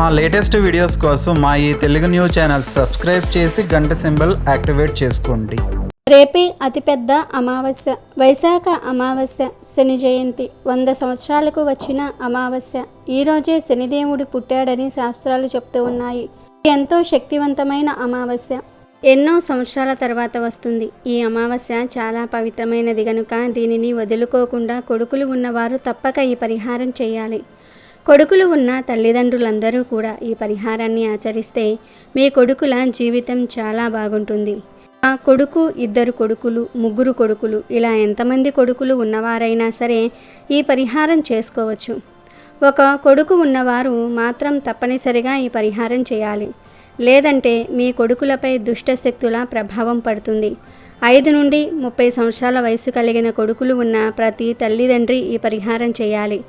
మా latest videos కోసం మా ఈ తెలుగు న్యూస్ ఛానల్ సబ్స్క్రైబ్ చేసి గంట సింబల్ యాక్టివేట్ చేసుకోండి. రేపే అతిపెద్ద అమావాస్య. వైశాఖ అమావాస్య శని జయంతి. వంద సంవత్సరాలకు వచ్చిన అమావాస్య. ఈరోజే శనిదేవుడు పుట్టాడని శాస్త్రాలు చెప్తూ ఉన్నాయి. ఎంతో శక్తివంతమైన అమావాస్య. ఎన్నో సంవత్సరాల తర్వాత వస్తుంది. ఈ అమావాస్య చాలా పవిత్రమైనది గనుక దీనిని వదులుకోకుండా కొడుకులు ఉన్నవారు తప్పక ఈ పరిహారం చేయాలి. కొడుకులు ఉన్న తల్లిదండ్రులందరూ కూడా ఈ పరిహారాన్ని ఆచరిస్తే మీ కొడుకుల జీవితం చాలా బాగుంటుంది. ఆ కొడుకు ఇద్దరు కొడుకులు ముగ్గురు కొడుకులు ఇలా ఎంతమంది కొడుకులు ఉన్నవారైనా సరే ఈ పరిహారం చేసుకోవచ్చు. ఒక కొడుకు ఉన్నవారు మాత్రం తప్పనిసరిగా ఈ పరిహారం చేయాలి. లేదంటే మీ కొడుకులపై దుష్ట శక్తుల ప్రభావం పడుతుంది. ఐదు నుండి ముప్పై సంవత్సరాల వయసు కలిగిన కొడుకులు ఉన్న ప్రతి తల్లిదండ్రి ఈ పరిహారం చేయాలి.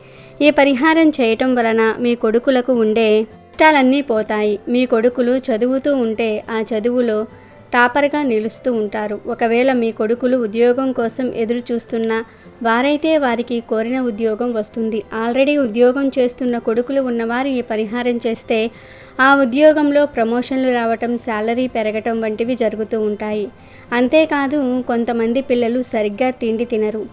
ఈ పరిహారం చేయటం వలన మీ కొడుకులకు ఉండే కష్టాలన్నీ పోతాయి. మీ కొడుకులు చదువుతూ ఉంటే ఆ చదువులో టాపర్గా నిలుస్తూ ఉంటారు. ఒకవేళ మీ కొడుకులు ఉద్యోగం కోసం ఎదురు చూస్తున్నా వారైతే వారికి కోరిన ఉద్యోగం వస్తుంది. ఆల్రెడీ ఉద్యోగం చేస్తున్న కొడుకులు ఉన్నవారు ఈ పరిహారం చేస్తే ఆ ఉద్యోగంలో ప్రమోషన్లు రావటం శాలరీ పెరగటం వంటివి జరుగుతూ ఉంటాయి. అంతేకాదు కొంతమంది పిల్లలు సరిగ్గా తిండి తినరు.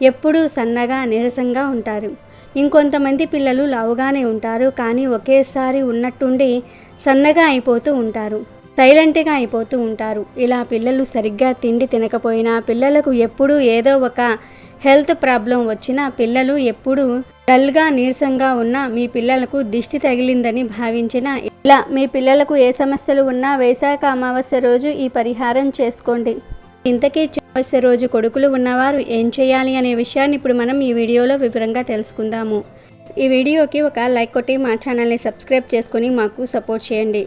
ఎప్పుడూ సన్నగా నీరసంగా ఉంటారు. ఇంకొంతమంది పిల్లలు లావుగానే ఉంటారు. కానీ ఒకేసారి ఉన్నట్టుండి సన్నగా అయిపోతూ ఉంటారు. సైలెంట్గా అయిపోతూ ఉంటారు. ఇలా పిల్లలు సరిగ్గా తిండి తినకపోయినా పిల్లలకు ఎప్పుడూ ఏదో ఒక హెల్త్ ప్రాబ్లం వచ్చినా పిల్లలు ఎప్పుడూ డల్గా నీరసంగా ఉన్నా మీ పిల్లలకు దిష్టి తగిలిందని భావించిన ఇలా మీ పిల్లలకు ఏ సమస్యలు ఉన్నా వేశాఖ అమావాస్య రోజు ఈ పరిహారం చేసుకోండి. ఇంతకీ అమావాస్య రోజు కొడుకులు ఉన్నవారు ఏం చేయాలి అనే విషయాన్ని ఇప్పుడు మనం ఈ వీడియోలో వివరంగా తెలుసుకుందాము. ఈ వీడియోకి ఒక లైక్ కొట్టి మా ఛానల్ని సబ్స్క్రైబ్ చేసుకొని మాకు సపోర్ట్ చేయండి.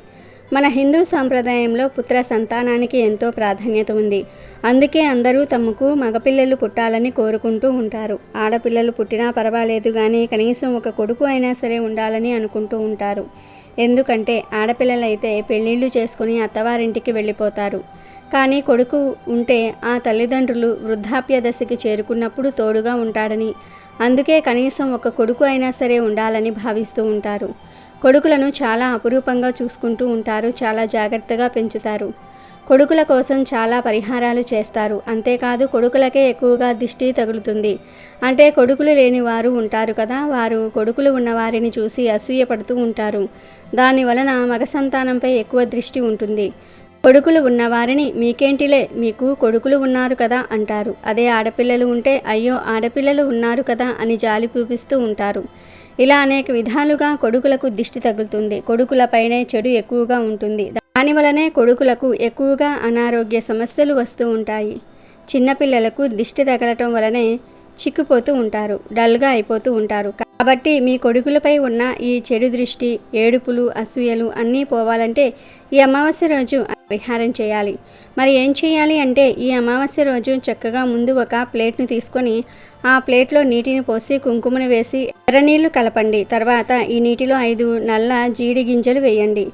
మన హిందూ సాంప్రదాయంలో పుత్ర సంతానానికి ఎంతో ప్రాధాన్యత ఉంది. అందుకే అందరూ తమకు మగపిల్లలు పుట్టాలని కోరుకుంటూ ఉంటారు. ఆడపిల్లలు పుట్టినా పర్వాలేదు కానీ కనీసం ఒక కొడుకు అయినా సరే ఉండాలని అనుకుంటూ ఉంటారు. ఎందుకంటే ఆడపిల్లలైతే పెళ్ళిళ్ళు చేసుకుని అత్తవారింటికి వెళ్ళిపోతారు. కానీ కొడుకు ఉంటే ఆ తల్లిదండ్రులు వృద్ధాప్య దశకి చేరుకున్నప్పుడు తోడుగా ఉంటాడని. అందుకే కనీసం ఒక కొడుకు అయినా సరే ఉండాలని భావిస్తూ ఉంటారు. కొడుకులను చాలా అపురూపంగా చూసుకుంటూ ఉంటారు చాలా జాగ్రత్తగా పెంచుతారు. కొడుకుల కోసం చాలా పరిహారాలు చేస్తారు. అంతేకాదు కొడుకులకే ఎక్కువగా దిష్టి తగులుతుంది. అంటే కొడుకులు లేని వారు ఉంటారు కదా వారు కొడుకులు ఉన్నవారిని చూసి అసూయపడుతూ ఉంటారు. దాని వలన మగ సంతానంపై ఎక్కువ దృష్టి ఉంటుంది. కొడుకులు ఉన్నవారిని మీకేంటిలే? మీకు కొడుకులు ఉన్నారు కదా అంటారు. అదే ఆడపిల్లలు ఉంటే అయ్యో ఆడపిల్లలు ఉన్నారు కదా అని జాలి చూపిస్తూ ఉంటారు. ఇలా అనేక విధాలుగా కొడుకులకు దిష్టి తగులుతుంది. కొడుకులపైనే చెడు ఎక్కువగా ఉంటుంది. దానివలనే కొడుకులకు ఎక్కువగా అనారోగ్య సమస్యలు వస్తూ ఉంటాయి. చిన్నపిల్లలకు దిష్టి తగలటం వలనే చిక్కుపోతూ ఉంటారు. డల్గా అయిపోతూ ఉంటారు. కాబట్టి మీ కొడుకులపై ఉన్న ఈ చెడు దృష్టి ఏడుపులు అసూయలు అన్నీ పోవాలంటే ఈ అమావాస్య రోజు పరిహారం చేయాలి. మరి ఏం చేయాలి అంటే ఈ అమావాస్య రోజు చక్కగా ముందు ఒక ప్లేట్ను తీసుకొని ఆ ప్లేట్లో నీటిని పోసి కుంకుమను వేసి ఎర్రనీళ్ళు కలపండి. తర్వాత ఈ నీటిలో ఐదు నల్ల జీడి గింజలు వేయండి.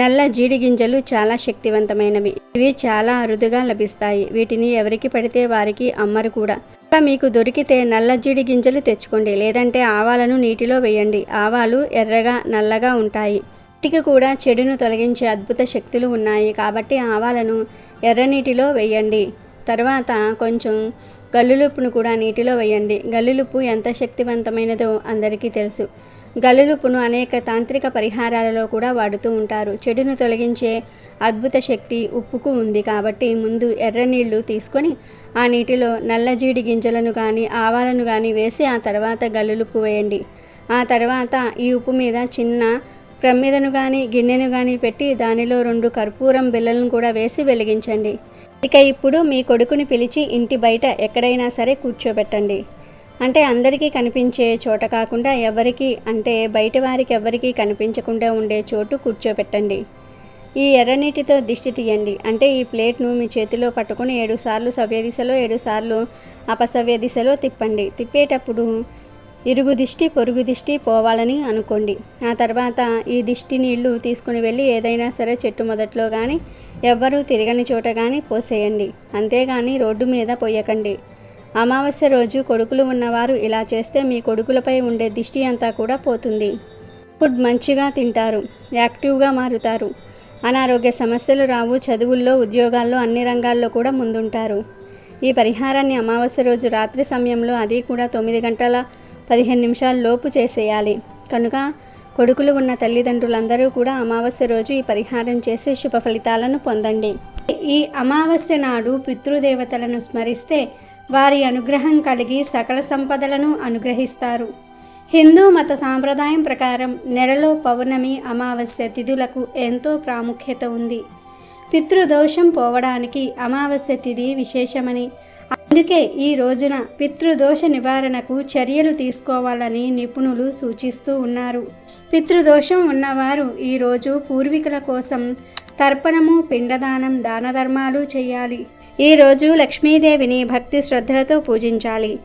నల్ల జీడి గింజలు చాలా శక్తివంతమైనవి. ఇవి చాలా అరుదుగా లభిస్తాయి. వీటిని ఎవరికి పడితే వారికి అమ్మరు కూడా. మీకు దొరికితే నల్ల జీడి గింజలు తెచ్చుకోండి లేదంటే ఆవాలను నీటిలో వేయండి. ఆవాలు ఎర్రగా నల్లగా ఉంటాయి. ఇంటికి కూడా చెడును తొలగించే అద్భుత శక్తులు ఉన్నాయి. కాబట్టి ఆవాలను ఎర్రనీటిలో వేయండి. తర్వాత కొంచెం గల్లులుప్పును కూడా నీటిలో వేయండి. గల్లులుప్పు ఎంత శక్తివంతమైనదో అందరికీ తెలుసు. గల్లులుప్పును అనేక తాంత్రిక పరిహారాలలో కూడా వాడుతూ ఉంటారు. చెడును తొలగించే అద్భుత శక్తి ఉప్పుకు ఉంది కాబట్టి ముందు ఎర్ర నీళ్ళు తీసుకొని ఆ నీటిలో నల్ల జీడి గింజలను కానీ ఆవాలను కానీ వేసి ఆ తర్వాత గల్లులుప్పు వేయండి. ఆ తర్వాత ఈ ఉప్పు మీద చిన్న రమ్మిదను కానీ గిన్నెను కానీ పెట్టి దానిలో రెండు కర్పూరం బిళ్ళలను కూడా వేసి వెలిగించండి. ఇక ఇప్పుడు మీ కొడుకుని పిలిచి ఇంటి బయట ఎక్కడైనా సరే కూర్చోబెట్టండి. అంటే అందరికీ కనిపించే చోట కాకుండా ఎవరికి అంటే బయట వారికి ఎవరికీ కనిపించకుండా ఉండే చోటు కూర్చోబెట్టండి. ఈ ఎర్రనీటితో దిష్టి తీయండి. అంటే ఈ ప్లేట్ను మీ చేతిలో పట్టుకుని ఏడు సార్లు సవ్య దిశలో ఏడు సార్లు అపసవ్య దిశలో తిప్పండి. తిప్పేటప్పుడు ఇరుగు దిష్టి పొరుగు దిష్టి పోవాలని అనుకోండి. ఆ తర్వాత ఈ దిష్టి నీళ్ళు తీసుకుని వెళ్ళి ఏదైనా సరే చెట్టు మొదట్లో కానీ ఎవ్వరూ తిరగని చోట కానీ పోసేయండి. అంతేగాని రోడ్డు మీద పోయకండి. అమావాస్య రోజు కొడుకులు ఉన్నవారు ఇలా చేస్తే మీ కొడుకులపై ఉండే దిష్టి అంతా కూడా పోతుంది. ఫుడ్ మంచిగా తింటారు. యాక్టివ్గా మారుతారు. అనారోగ్య సమస్యలు రావు. చదువుల్లో ఉద్యోగాల్లో అన్ని రంగాల్లో కూడా ముందుంటారు. ఈ పరిహారాన్ని అమావాస్య రోజు రాత్రి సమయంలో అది కూడా తొమ్మిది గంటల పదిహేను నిమిషాల లోపు చేసేయాలి. కనుక కొడుకులు ఉన్న తల్లిదండ్రులందరూ కూడా అమావాస్య రోజు ఈ పరిహారం చేసి శుభ ఫలితాలను పొందండి. ఈ అమావాస్య నాడు పితృదేవతలను స్మరిస్తే వారి అనుగ్రహం కలిగి సకల సంపదలను అనుగ్రహిస్తారు. హిందూ మత సాంప్రదాయం ప్రకారం నెలలో పౌర్ణమి అమావాస్య తిథులకు ఎంతో ప్రాముఖ్యత ఉంది. పితృదోషం పోవడానికి అమావాస్య తిథి విశేషమని అందుకే ఈ రోజున పితృదోష నివారణకు చర్యలు తీసుకోవాలని నిపుణులు సూచిస్తూ ఉన్నారు. పితృదోషం ఉన్నవారు ఈరోజు పూర్వీకుల కోసం తర్పణము పిండదానం దాన ధర్మాలు చేయాలి ఈరోజు లక్ష్మీదేవిని భక్తి శ్రద్ధలతో పూజించాలి.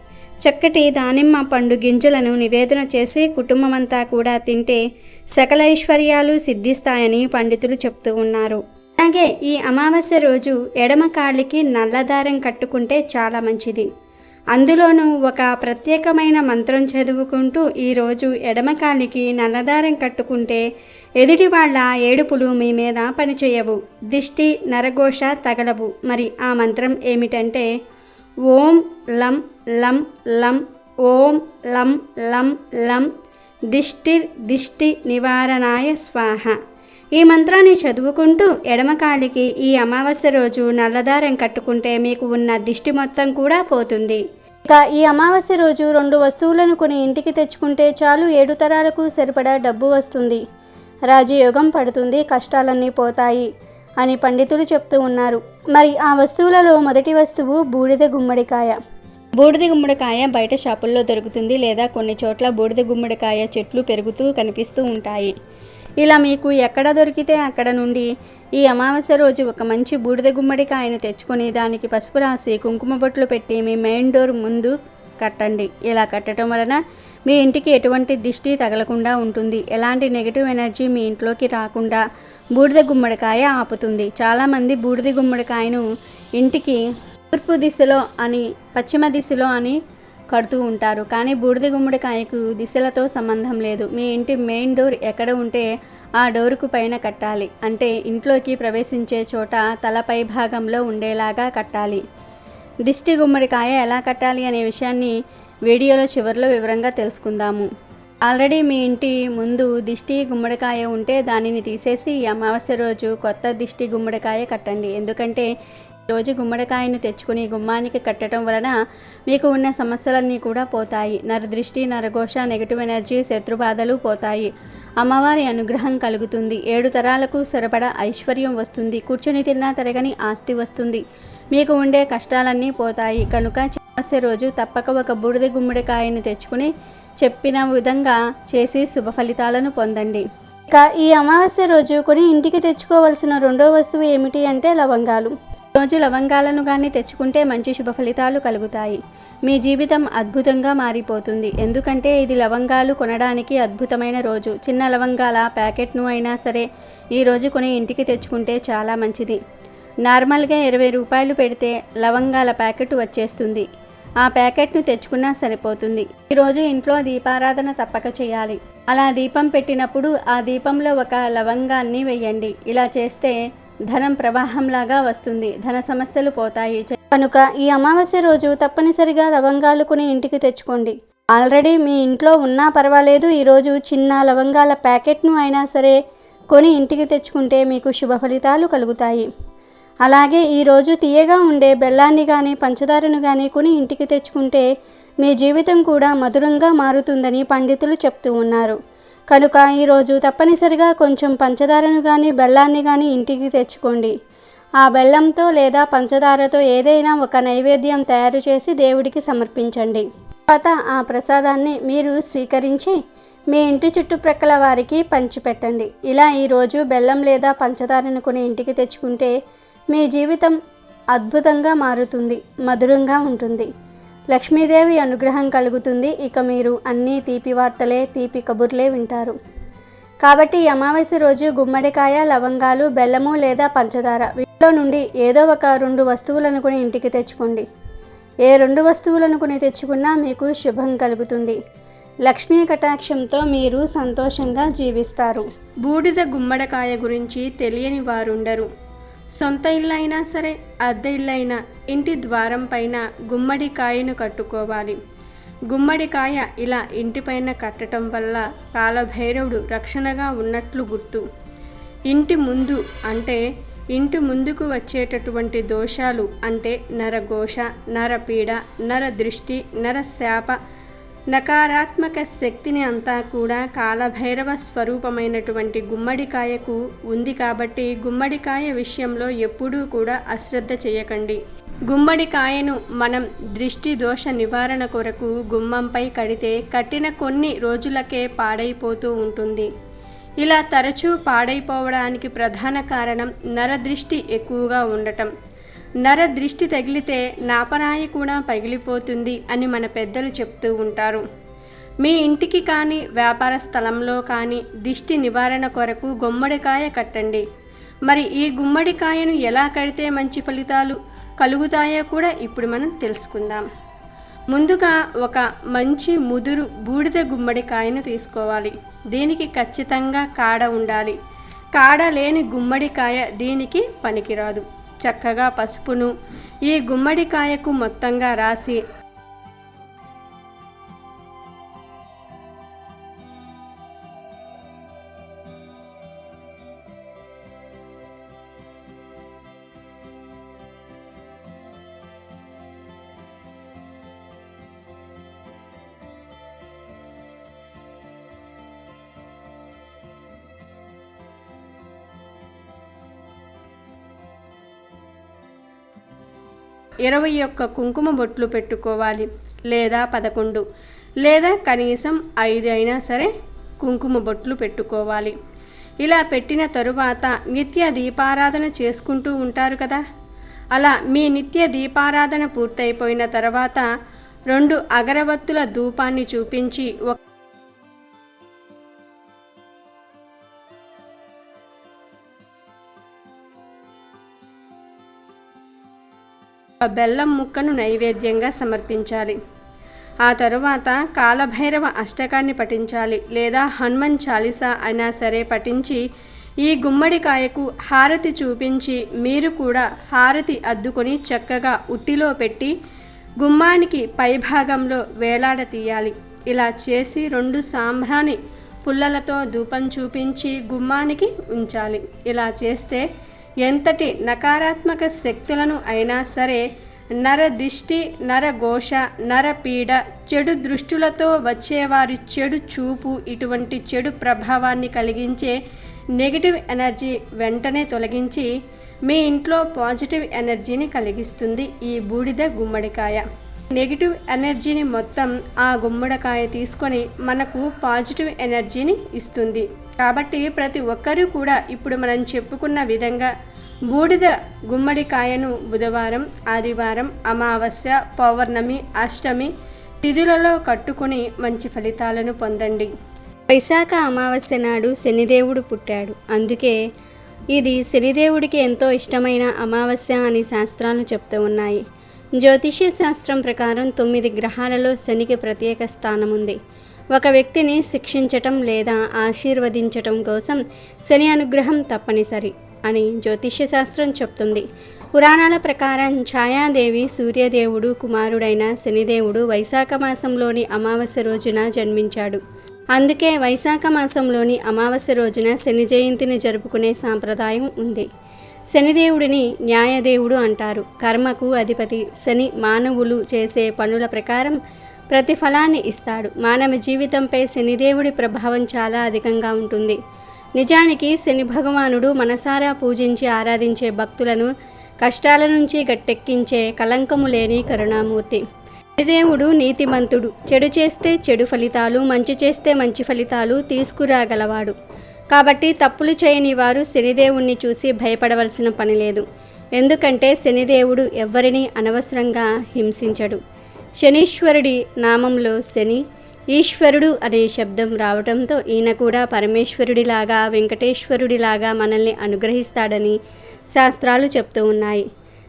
చక్కటి దానిమ్మ పండు గింజలను నివేదన చేసి కుటుంబమంతా కూడా తింటే సకల ఐశ్వర్యాలు సిద్ధిస్తాయని పండితులు చెప్తూ ఉన్నారు. అలాగే ఈ అమావాస్య రోజు ఎడమ కాలికి నల్లదారం కట్టుకుంటే చాలా మంచిది. అందులోనూ ఒక ప్రత్యేకమైన మంత్రం చదువుకుంటూ ఈరోజు ఎడమకాలికి నల్లదారం కట్టుకుంటే ఎదుటి వాళ్ళ ఏడుపులు మీ మీద పనిచేయవు. దిష్టి నరఘోష తగలవు. మరి ఆ మంత్రం ఏమిటంటే ఓం లం లం లం ఓం లం లం లం దిష్టిర్ దిష్టి నివారణాయ స్వాహ. ఈ మంత్రాన్ని చదువుకుంటూ ఎడమకాలికి ఈ అమావాస్య రోజు నల్లదారం కట్టుకుంటే మీకు ఉన్న దిష్టి మొత్తం కూడా పోతుంది. ఇక ఈ అమావాస్య రోజు రెండు వస్తువులను కొని ఇంటికి తెచ్చుకుంటే చాలు ఏడు తరాలకు సరిపడా డబ్బు వస్తుంది. రాజయోగం పడుతుంది కష్టాలన్నీ పోతాయి అని పండితులు చెప్తూ ఉన్నారు. మరి ఆ వస్తువులలో మొదటి వస్తువు బూడిద గుమ్మడికాయ. బూడిద గుమ్మడికాయ బయట షాపుల్లో దొరుకుతుంది లేదా కొన్ని చోట్ల బూడిద గుమ్మడికాయ చెట్లు పెరుగుతూ కనిపిస్తూ ఉంటాయి. ఇలా మీకు ఎక్కడ దొరికితే అక్కడ నుండి ఈ అమావాస్య రోజు ఒక మంచి బూడిద గుమ్మడికాయను తెచ్చుకొని దానికి పసుపు రాసి కుంకుమ బొట్లు పెట్టి మీ మెయిన్ డోర్ ముందు కట్టండి. ఇలా కట్టడం వలన మీ ఇంటికి ఎటువంటి దిష్టి తగలకుండా ఉంటుంది. ఎలాంటి నెగిటివ్ ఎనర్జీ మీ ఇంట్లోకి రాకుండా బూడిద గుమ్మడికాయ ఆపుతుంది. చాలామంది బూడిద గుమ్మడికాయను ఇంటికి తూర్పు దిశలో అని పశ్చిమ దిశలో అని కడుతూ ఉంటారు. కానీ బూడిద గుమ్మడికాయకు దిశలతో సంబంధం లేదు. మీ ఇంటి మెయిన్ డోర్ ఎక్కడ ఉంటే ఆ డోరుకు పైన కట్టాలి. అంటే ఇంట్లోకి ప్రవేశించే చోట తలపై భాగంలో ఉండేలాగా కట్టాలి. దిష్టి గుమ్మడికాయ ఎలా కట్టాలి అనే విషయాన్ని వీడియోలో చివరిలో వివరంగా తెలుసుకుందాము. ఆల్రెడీ మీ ఇంటి ముందు దిష్టి గుమ్మడికాయ ఉంటే దానిని తీసేసి అమావాస్య రోజు కొత్త దిష్టి గుమ్మడికాయ కట్టండి. ఎందుకంటే రోజు గుమ్మడికాయను తెచ్చుకుని గుమ్మానికి కట్టడం వలన మీకు ఉన్న సమస్యలన్నీ కూడా పోతాయి. నరదృష్టి నరఘోష నెగిటివ్ ఎనర్జీ శత్రుబాధలు పోతాయి. అమ్మవారి అనుగ్రహం కలుగుతుంది. ఏడు తరాలకు సరిపడా ఐశ్వర్యం వస్తుంది. కూర్చొని తిన్నా తరగని ఆస్తి వస్తుంది. మీకు ఉండే కష్టాలన్నీ పోతాయి. కనుక అమావాస్య రోజు తప్పక ఒక బూడిద గుమ్మడికాయను తెచ్చుకుని చెప్పిన విధంగా చేసి శుభ ఫలితాలను పొందండి. ఇక ఈ అమావాస్య రోజు కొని ఇంటికి తెచ్చుకోవాల్సిన రెండో వస్తువు ఏమిటి అంటే లవంగాలు. రోజు లవంగాలను కానీ తెచ్చుకుంటే మంచి శుభ ఫలితాలు కలుగుతాయి. మీ జీవితం అద్భుతంగా మారిపోతుంది. ఎందుకంటే ఇది లవంగాలు కొనడానికి అద్భుతమైన రోజు. చిన్న లవంగాల ప్యాకెట్ను అయినా సరే ఈ రోజు కొని ఇంటికి తెచ్చుకుంటే చాలా మంచిది. నార్మల్గా ఇరవై రూపాయలు పెడితే లవంగాల ప్యాకెట్ వచ్చేస్తుంది. ఆ ప్యాకెట్ను తెచ్చుకున్నా సరిపోతుంది. ఈరోజు ఇంట్లో దీపారాధన తప్పక చేయాలి. అలా దీపం పెట్టినప్పుడు ఆ దీపంలో ఒక లవంగాన్ని వేయండి. ఇలా చేస్తే ధనం ప్రవాహంలాగా వస్తుంది. ధన సమస్యలు పోతాయి. కనుక ఈ అమావాస్య రోజు తప్పనిసరిగా లవంగాలు కొని ఇంటికి తెచ్చుకోండి. ఆల్రెడీ మీ ఇంట్లో ఉన్నా పర్వాలేదు ఈరోజు చిన్న లవంగాల ప్యాకెట్ను అయినా సరే కొని ఇంటికి తెచ్చుకుంటే మీకు శుభ ఫలితాలు కలుగుతాయి. అలాగే ఈరోజు తీయగా ఉండే బెల్లాన్ని కానీ పంచదారను కానీ కొని ఇంటికి తెచ్చుకుంటే మీ జీవితం కూడా మధురంగా మారుతుందని పండితులు చెప్తూ ఉన్నారు. కనుక ఈరోజు తప్పనిసరిగా కొంచెం పంచదారను కానీ బెల్లాన్ని కానీ ఇంటికి తెచ్చుకోండి. ఆ బెల్లంతో లేదా పంచదారతో ఏదైనా ఒక నైవేద్యం తయారు చేసి దేవుడికి సమర్పించండి. తర్వాత ఆ ప్రసాదాన్ని మీరు స్వీకరించి మీ ఇంటి చుట్టుప్రక్కల వారికి పంచిపెట్టండి. ఇలా ఈరోజు బెల్లం లేదా పంచదారను కొని ఇంటికి తెచ్చుకుంటే మీ జీవితం అద్భుతంగా మారుతుంది మధురంగా ఉంటుంది. లక్ష్మీదేవి అనుగ్రహం కలుగుతుంది. ఇక మీరు అన్నీ తీపి వార్తలే తీపి కబుర్లే వింటారు. కాబట్టి ఈ అమావాస్య రోజు గుమ్మడికాయ లవంగాలు బెల్లము లేదా పంచదార. వీటిలో నుండి ఏదో ఒక రెండు వస్తువులను కొని ఇంటికి తెచ్చుకోండి. ఏ రెండు వస్తువులను కొని తెచ్చుకున్నా మీకు శుభం కలుగుతుంది. లక్ష్మీ కటాక్షంతో మీరు సంతోషంగా జీవిస్తారు. బూడిద గుమ్మడికాయ గురించి తెలియని వారుండరు. సొంత ఇల్లు అయినా సరే అద్దె ఇల్లు అయినా ఇంటి ద్వారం పైన గుమ్మడికాయను కట్టుకోవాలి. గుమ్మడికాయ ఇలా ఇంటిపైన కట్టడం వల్ల కాలభైరవుడు రక్షణగా ఉన్నట్లు గుర్తు. ఇంటి ముందు అంటే ఇంటి ముందుకు వచ్చేటటువంటి దోషాలు అంటే నరఘోష నరపీడ నర దృష్టి నరశాప నకారాత్మక శక్తిని అంతా కూడా కాలభైరవ స్వరూపమైనటువంటి గుమ్మడికాయకు ఉంది కాబట్టి గుమ్మడికాయ విషయంలో ఎప్పుడూ కూడా అశ్రద్ధ చేయకండి. గుమ్మడికాయను మనం దృష్టి దోష నివారణ కొరకు గుమ్మంపై కడితే కట్టిన కొన్ని రోజులకే పాడైపోతూ ఉంటుంది. ఇలా తరచూ పాడైపోవడానికి ప్రధాన కారణం నరదృష్టి ఎక్కువగా ఉండటం. నర దృష్టి తగిలితే నాపరాయి కూడా పగిలిపోతుంది అని మన పెద్దలు చెప్తూ ఉంటారు. మీ ఇంటికి కానీ వ్యాపార స్థలంలో కానీ దిష్టి నివారణ కొరకు గుమ్మడికాయ కట్టండి. మరి ఈ గుమ్మడికాయను ఎలా కడితే మంచి ఫలితాలు కలుగుతాయో కూడా ఇప్పుడు మనం తెలుసుకుందాం. ముందుగా ఒక మంచి ముదురు బూడిద గుమ్మడికాయను తీసుకోవాలి. దీనికి ఖచ్చితంగా కాడ ఉండాలి. కాడ లేని గుమ్మడికాయ దీనికి పనికిరాదు. చక్కగా పసుపును ఈ గుమ్మడికాయకు మొత్తంగా రాసి ఇరవై ఒక్క కుంకుమ బొట్లు పెట్టుకోవాలి లేదా పదకొండు లేదా కనీసం ఐదు అయినా సరే కుంకుమ బొట్లు పెట్టుకోవాలి. ఇలా పెట్టిన తరువాత నిత్య దీపారాధన చేసుకుంటూ ఉంటారు కదా? అలా మీ నిత్య దీపారాధన పూర్తయిపోయిన తర్వాత రెండు అగరబత్తుల ధూపాన్ని చూపించి ఒక బెల్లం ముక్కను నైవేద్యంగా సమర్పించాలి. ఆ తరువాత కాలభైరవ అష్టకాన్ని పఠించాలి లేదా హనుమన్ చాలీసా అయినా సరే పఠించి ఈ గుమ్మడికాయకు హారతి చూపించి మీరు కూడా హారతి అద్దుకొని చక్కగా ఉట్టిలో పెట్టి గుమ్మానికి పైభాగంలో వేలాడ తీయాలి. ఇలా చేసి రెండు సాంబ్రాణి పుల్లలతో ధూపం చూపించి గుమ్మానికి ఉంచాలి. ఇలా చేస్తే ఎంతటి నకారాత్మక శక్తులను అయినా సరే నర దిష్టి నరపీడ చెడు దృష్టులతో వచ్చేవారి చెడు చూపు ఇటువంటి చెడు ప్రభావాన్ని కలిగించే నెగిటివ్ ఎనర్జీ వెంటనే తొలగించి మీ ఇంట్లో పాజిటివ్ ఎనర్జీని కలిగిస్తుంది ఈ బూడిద గుమ్మడికాయ. నెగిటివ్ ఎనర్జీని మొత్తం ఆ గుమ్మడికాయ తీసుకొని మనకు పాజిటివ్ ఎనర్జీని ఇస్తుంది. కాబట్టి ప్రతి ఒక్కరూ కూడా ఇప్పుడు మనం చెప్పుకున్న విధంగా బూడిద గుమ్మడికాయను బుధవారం ఆదివారం అమావాస్య పౌర్ణమి అష్టమి తిథులలో కట్టుకుని మంచి ఫలితాలను పొందండి. వైశాఖ అమావాస్య నాడు శనిదేవుడు పుట్టాడు. అందుకే ఇది శనిదేవుడికి ఎంతో ఇష్టమైన అమావాస్య అని శాస్త్రాలు చెప్తూ ఉన్నాయి. జ్యోతిష్య శాస్త్రం ప్రకారం తొమ్మిది గ్రహాలలో శనికి ప్రత్యేక స్థానం ఉంది ఒక వ్యక్తిని శిక్షించటం లేదా ఆశీర్వదించటం కోసం శని అనుగ్రహం తప్పనిసరి. అని జ్యోతిష్య శాస్త్రం చెప్తుంది. పురాణాల ప్రకారం ఛాయాదేవి సూర్యదేవుడు కుమారుడైన శనిదేవుడు వైశాఖ మాసంలోని అమావాస్య రోజున జన్మించాడు. అందుకే వైశాఖ మాసంలోని అమావాస్య రోజున శని జయంతిని జరుపుకునే సాంప్రదాయం ఉంది. శనిదేవుడిని న్యాయదేవుడు అంటారు. కర్మకు అధిపతి శని మానవులు చేసే పనుల ప్రకారం ప్రతిఫలాన్ని ఇస్తాడు. మానవ జీవితంపై శనిదేవుడి ప్రభావం చాలా అధికంగా ఉంటుంది. నిజానికి శని భగవానుడు మనసారా పూజించి ఆరాధించే భక్తులను కష్టాల నుంచి గట్టెక్కించే కలంకము లేని కరుణామూర్తి. దేవుడు నీతిమంతుడు. చెడు చేస్తే చెడు ఫలితాలు మంచి చేస్తే మంచి ఫలితాలు తీసుకురాగలవాడు. కాబట్టి తప్పులు చేయని వారు శనిదేవుణ్ణి చూసి భయపడవలసిన పని లేదు. ఎందుకంటే శనిదేవుడు ఎవ్వరినీ అనవసరంగా హింసించడు. శనీశ్వరుడి నామంలో శని ఈశ్వరుడు అనే శబ్దం రావడంతో ఈయన కూడా పరమేశ్వరుడిలాగా వెంకటేశ్వరుడిలాగా మనల్ని అనుగ్రహిస్తాడని శాస్త్రాలు చెప్తూ ఉన్నాయి.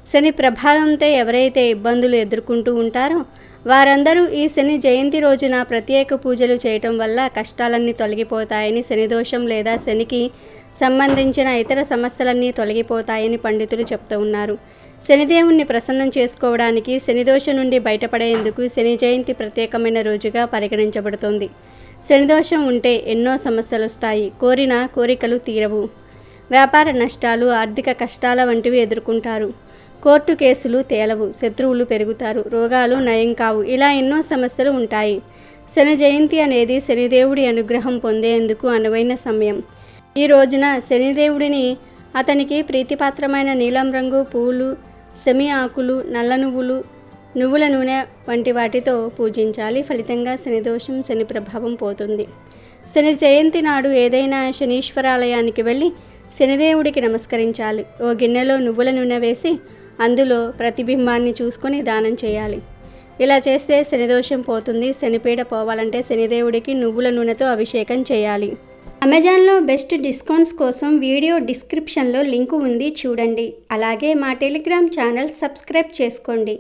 శని ప్రభావంతో ఎవరైతే ఇబ్బందులు ఎదుర్కొంటూ ఉంటారో వారందరూ ఈ శని జయంతి రోజున ప్రత్యేక పూజలు చేయటం వల్ల కష్టాలన్నీ తొలగిపోతాయని శనిదోషం లేదా శనికి సంబంధించిన ఇతర సమస్యలన్నీ తొలగిపోతాయని పండితులు చెప్తూ ఉన్నారు. శనిదేవుణ్ణి ప్రసన్నం చేసుకోవడానికి శనిదోషం నుండి బయటపడేందుకు శని జయంతి ప్రత్యేకమైన రోజుగా పరిగణించబడుతోంది. శనిదోషం ఉంటే ఎన్నో సమస్యలు వస్తాయి కోరిన కోరికలు తీరవు. వ్యాపార నష్టాలు ఆర్థిక కష్టాల వంటివి ఎదుర్కొంటారు. కోర్టు కేసులు తేలవు శత్రువులు పెరుగుతారు రోగాలు నయం కావు. ఇలా ఎన్నో సమస్యలు ఉంటాయి. శని జయంతి అనేది శనిదేవుడి అనుగ్రహం పొందేందుకు అనువైన సమయం. ఈ రోజున శనిదేవుడిని అతనికి ప్రీతిపాత్రమైన నీలం రంగు పూలు సెమి ఆకులు నల్ల నువ్వులు నువ్వుల నూనె వంటి వాటితో పూజించాలి. ఫలితంగా శనిదోషం శని ప్రభావం పోతుంది. శని జయంతి నాడు ఏదైనా శనీశ్వరాలయానికి వెళ్ళి శనిదేవుడికి నమస్కరించాలి. ఓ గిన్నెలో నువ్వుల నూనె వేసి అందులో ప్రతిబింబాన్ని చూసుకొని దానం చేయాలి. ఇలా చేస్తే శనిదోషం పోతుంది శనిపీడ పోవాలంటే శనిదేవుడికి నువ్వుల నూనెతో అభిషేకం చేయాలి. అమెజాన్లో బెస్ట్ డిస్కౌంట్స్ కోసం వీడియో డిస్క్రిప్షన్లో లింకు ఉంది చూడండి. అలాగే మా టెలిగ్రామ్ ఛానల్ సబ్స్క్రైబ్ చేసుకోండి.